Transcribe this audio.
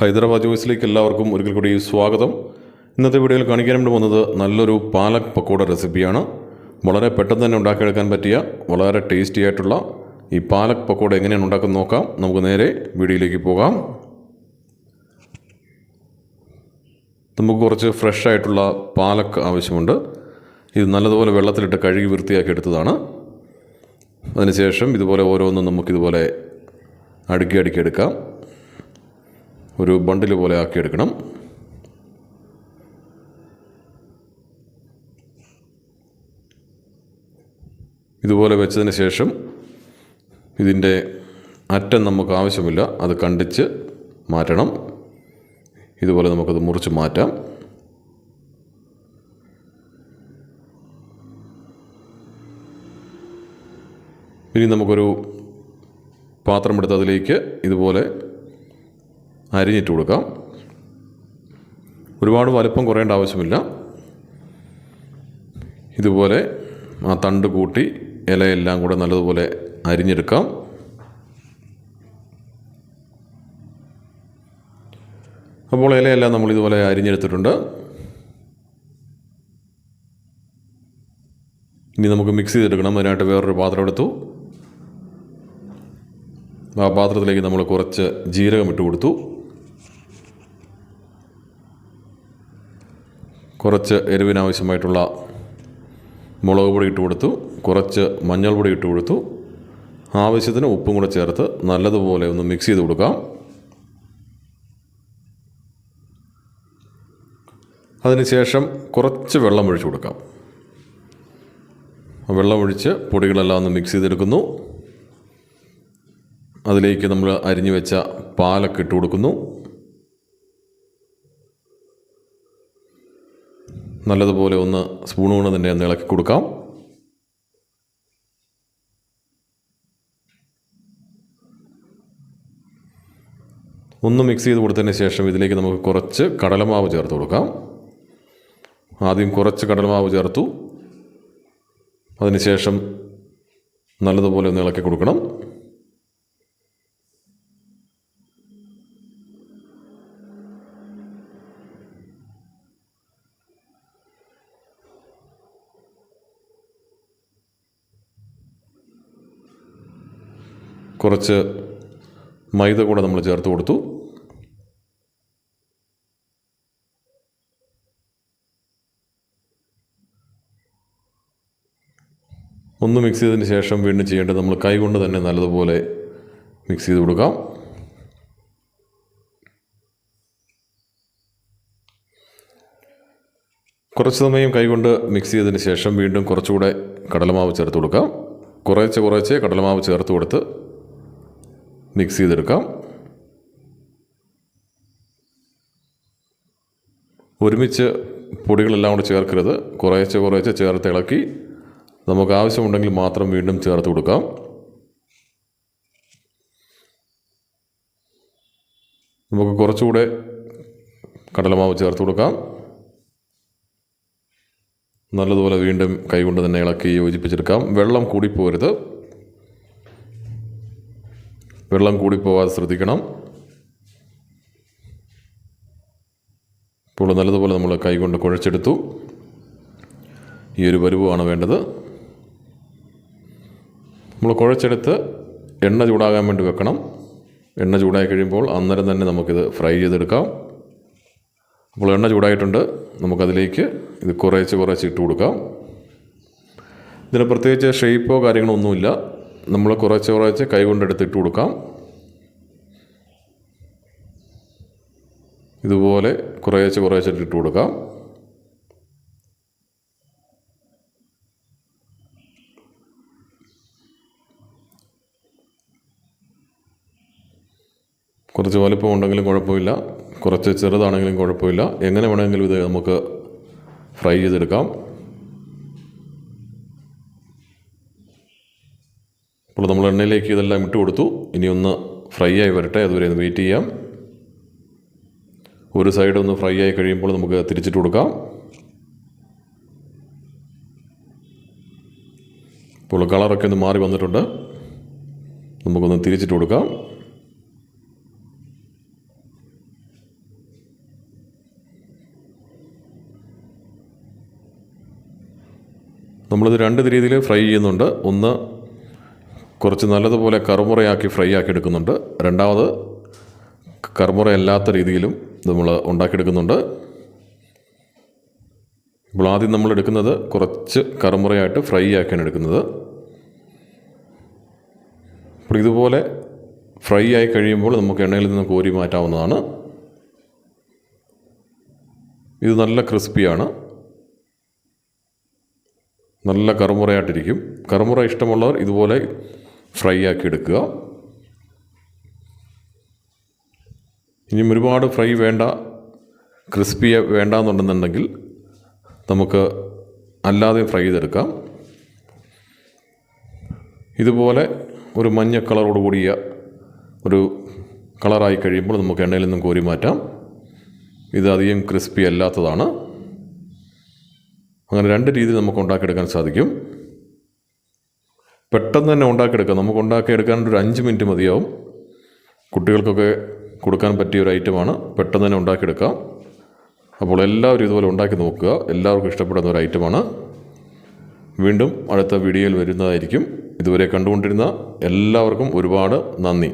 ഹൈദരാബാദ് ജോയ്സിലേക്ക് എല്ലാവർക്കും ഒരിക്കൽ കൂടി സ്വാഗതം. ഇന്നത്തെ വീഡിയോയിൽ കാണിക്കാൻ വേണ്ടി വന്നത് നല്ലൊരു പാലക് പക്കോട റെസിപ്പിയാണ്. വളരെ പെട്ടെന്ന് തന്നെ ഉണ്ടാക്കിയെടുക്കാൻ പറ്റിയ വളരെ ടേസ്റ്റി ആയിട്ടുള്ള ഈ പാലക് പക്കോട എങ്ങനെയാണ് ഉണ്ടാക്കുന്നത് നോക്കാം. നമുക്ക് നേരെ വീഡിയോയിലേക്ക് പോകാം. നമുക്ക് കുറച്ച് ഫ്രഷ് ആയിട്ടുള്ള പാലക് ആവശ്യമുണ്ട്. ഇത് നല്ലതുപോലെ വെള്ളത്തിലിട്ട് കഴുകി വൃത്തിയാക്കി എടുത്തതാണ്. അതിനുശേഷം ഇതുപോലെ ഓരോന്നും നമുക്കിതുപോലെ അടുക്കി അടുക്കി എടുക്കാം. ഒരു ബണ്ടിൽ പോലെ ആക്കിയെടുക്കണം. ഇതുപോലെ വെച്ചതിന് ശേഷം ഇതിന്റെ അറ്റം നമുക്ക് ആവശ്യമില്ല. അത് കണ്ടിച്ച് മാറ്റണം. ഇതുപോലെ നമുക്കത് മുറിച്ച് മാറ്റാം. ഇനി നമുക്കൊരു പാത്രം എടുത്ത് അതിലേക്ക് ഇതുപോലെ അരിഞ്ഞിട്ട് കൊടുക്കാം. ഒരുപാട് വലുപ്പം കുറയേണ്ട ആവശ്യമില്ല. ഇതുപോലെ ആ തണ്ട് കൂട്ടി ഇലയെല്ലാം കൂടെ നല്ലതുപോലെ അരിഞ്ഞെടുക്കാം. അപ്പോൾ ഇലയെല്ലാം നമ്മൾ ഇതുപോലെ അരിഞ്ഞെടുത്തിട്ടുണ്ട്. ഇനി നമുക്ക് മിക്സ് ചെയ്തെടുക്കണം. അതിനായിട്ട് വേറൊരു പാത്രം എടുത്തു. ആ പാത്രത്തിലേക്ക് നമ്മൾ കുറച്ച് ജീരകം ഇട്ട് കൊടുത്തു. കുറച്ച് എരിവിനാവശ്യമായിട്ടുള്ള മുളക് പൊടി ഇട്ട് കൊടുത്തു കുറച്ച് മഞ്ഞൾപ്പൊടി ഇട്ട് കൊടുത്തു. ആവശ്യത്തിന് ഉപ്പും കൂടെ ചേർത്ത് നല്ലതുപോലെ ഒന്ന് മിക്സ് ചെയ്ത് കൊടുക്കാം. അതിനുശേഷം കുറച്ച് വെള്ളം ഒഴിച്ചു കൊടുക്കാം. വെള്ളം ഒഴിച്ച് പൊടികളെല്ലാം ഒന്ന് മിക്സ് ചെയ്തെടുക്കുന്നു. അതിലേക്ക് നമ്മൾ അരിഞ്ഞു വെച്ച പാലൊക്കെ ഇട്ട് കൊടുക്കുന്നു. നല്ലതുപോലെ ഒന്ന് സ്പൂൺ കൊണ്ട് തന്നെ ഒന്ന് ഇളക്കി കൊടുക്കാം. ഒന്ന് മിക്സ് ചെയ്ത് കൊടുത്തതിന് ശേഷം ഇതിലേക്ക് നമുക്ക് കുറച്ച് കടലമാവ് ചേർത്ത് കൊടുക്കാം. ആദ്യം കുറച്ച് കടലമാവ് ചേർത്തു. അതിനുശേഷം നല്ലതുപോലെ ഒന്ന് ഇളക്കി കൊടുക്കണം. കുറച്ച് മൈദ കൂടെ നമ്മൾ ചേർത്ത് കൊടുത്തു. ഒന്ന് മിക്സ് ചെയ്തതിന് ശേഷം വീണ്ടും ചെയ്യേണ്ടത് നമ്മൾ കൈകൊണ്ട് തന്നെ നല്ലതുപോലെ മിക്സ് ചെയ്ത് കൊടുക്കാം. കുറച്ച് സമയം കൈകൊണ്ട് മിക്സ് ചെയ്തതിന് ശേഷം വീണ്ടും കുറച്ചുകൂടെ കടലമാവ് ചേർത്ത് കൊടുക്കാം. കുറേശ്ശെ കുറേശ്ശെ കടലമാവ് ചേർത്ത് കൊടുത്ത് മിക്സ് ചെയ്തെടുക്കാം. ഒരുമിച്ച് പൊടികളെല്ലാം കൂടെ ചേർക്കരുത്. കുറേശ്ശെ കുറേശ്ശെ ചേർത്ത് ഇളക്കി. നമുക്ക് ആവശ്യമുണ്ടെങ്കിൽ മാത്രം വീണ്ടും ചേർത്ത് കൊടുക്കാം. നമുക്ക് കുറച്ചുകൂടെ കടലമാവ് ചേർത്ത് കൊടുക്കാം. നല്ലതുപോലെ വീണ്ടും കൈകൊണ്ട് തന്നെ ഇളക്കി യോജിപ്പിച്ചെടുക്കാം. വെള്ളം കൂടിപ്പോരുത്. വെള്ളം കൂടിപ്പോവാതെ ശ്രദ്ധിക്കണം. ഇപ്പോൾ നല്ലതുപോലെ നമ്മൾ കൈകൊണ്ട് കുഴച്ചെടുത്തു. ഈ ഒരു പരുവമാണ് വേണ്ടത്. നമ്മൾ കുഴച്ചെടുത്ത് എണ്ണ ചൂടാകാൻ വേണ്ടി വെക്കണം. എണ്ണ ചൂടായി കഴിയുമ്പോൾ അന്നേരം തന്നെ നമുക്കിത് ഫ്രൈ ചെയ്തെടുക്കാം. അപ്പോൾ എണ്ണ ചൂടായിട്ടുണ്ട്. നമുക്കതിലേക്ക് ഇത് കുറേശ്ശെ കുറേശ്ശെ ഇട്ട് കൊടുക്കാം. ഇതിന് പ്രത്യേകിച്ച് ഷേപ്പോ കാര്യങ്ങളോ ഒന്നുമില്ല. നമ്മൾ കുറച്ച് കുറച്ച് കൈ കൊണ്ടെടുത്ത് കൊടുക്കാം. ഇതുപോലെ കുറേശ്ശെ കുറേശ്ശെ കൊടുക്കാം. കുറച്ച് വലിപ്പം ഉണ്ടെങ്കിലും കുഴപ്പമില്ല. കുറച്ച് ചെറുതാണെങ്കിലും കുഴപ്പമില്ല. എങ്ങനെ വേണമെങ്കിലും ഇത് നമുക്ക് ഫ്രൈ ചെയ്തെടുക്കാം. അപ്പോൾ നമ്മൾ എണ്ണയിലേക്ക് ഇതെല്ലാം ഇട്ട് കൊടുത്തു. ഇനി ഒന്ന് ഫ്രൈ ആയി വരട്ടെ. അതുവരെ ഒന്ന് വെയിറ്റ് ചെയ്യാം. ഒരു സൈഡ് ഒന്ന് ഫ്രൈ ആയി കഴിയുമ്പോൾ നമുക്ക് തിരിച്ചിട്ട് കൊടുക്കാം. ഇപ്പോൾ കളറൊക്കെ ഒന്ന് മാറി വന്നിട്ടുണ്ട്. നമുക്കൊന്ന് തിരിച്ചിട്ട് കൊടുക്കാം. നമ്മളിത് രണ്ട് രീതിയിൽ ഫ്രൈ ചെയ്യുന്നുണ്ട്. ഒന്ന് കുറച്ച് നല്ലതുപോലെ കറുമുറയാക്കി ഫ്രൈ ആക്കി എടുക്കുന്നുണ്ട്. രണ്ടാമത് കറുമുറ അല്ലാത്ത രീതിയിലും നമ്മൾ ഉണ്ടാക്കിയെടുക്കുന്നുണ്ട്. ഇപ്പോൾ ആദ്യം നമ്മൾ എടുക്കുന്നത് കുറച്ച് കറുമുറയായിട്ട് ഫ്രൈ ആക്കിയാണ് എടുക്കുന്നത്. അപ്പോൾ ഇതുപോലെ ഫ്രൈ ആയി കഴിയുമ്പോൾ നമുക്ക് എണ്ണയിൽ നിന്ന് കോരി മാറ്റാവുന്നതാണ്. ഇത് നല്ല ക്രിസ്പിയാണ്. നല്ല കറുമുറയായിട്ടിരിക്കും. കറുമുറ ഇഷ്ടമുള്ളവർ ഇതുപോലെ ഫ്രൈ ആക്കി എടുക്കുക. ഇനിയും ഒരുപാട് ഫ്രൈ വേണ്ട ക്രിസ്പി വേണ്ട എന്നുണ്ടെന്നുണ്ടെങ്കിൽ നമുക്ക് അല്ലാതെ ഫ്രൈ ചെയ്തെടുക്കാം. ഇതുപോലെ ഒരു മഞ്ഞ കളറോട് കൂടിയ ഒരു കളറായി കഴിയുമ്പോൾ നമുക്ക് എണ്ണയിൽ നിന്നും കോരി മാറ്റാം. ഇത് അധികം ക്രിസ്പി അല്ലാത്തതാണ്. അങ്ങനെ രണ്ട് രീതിയിൽ നമുക്ക് ഉണ്ടാക്കിയെടുക്കാൻ സാധിക്കും. പെട്ടെന്ന് തന്നെ ഉണ്ടാക്കിയെടുക്കാം. നമുക്ക് ഉണ്ടാക്കിയെടുക്കാൻ ഒരു അഞ്ച് മിനിറ്റ് മതിയാവും. കുട്ടികൾക്കൊക്കെ കൊടുക്കാൻ പറ്റിയ ഒരു ഐറ്റമാണ്. പെട്ടെന്ന് തന്നെ ഉണ്ടാക്കിയെടുക്കാം. അപ്പോൾ എല്ലാവരും ഇതുപോലെ ഉണ്ടാക്കി നോക്കുക. എല്ലാവർക്കും ഇഷ്ടപ്പെടുന്ന ഒരു ഐറ്റമാണ്. വീണ്ടും അടുത്ത വീഡിയോയിൽ വരുന്നതായിരിക്കും. ഇതുവരെ കണ്ടുകൊണ്ടിരുന്ന എല്ലാവർക്കും ഒരുപാട് നന്ദി.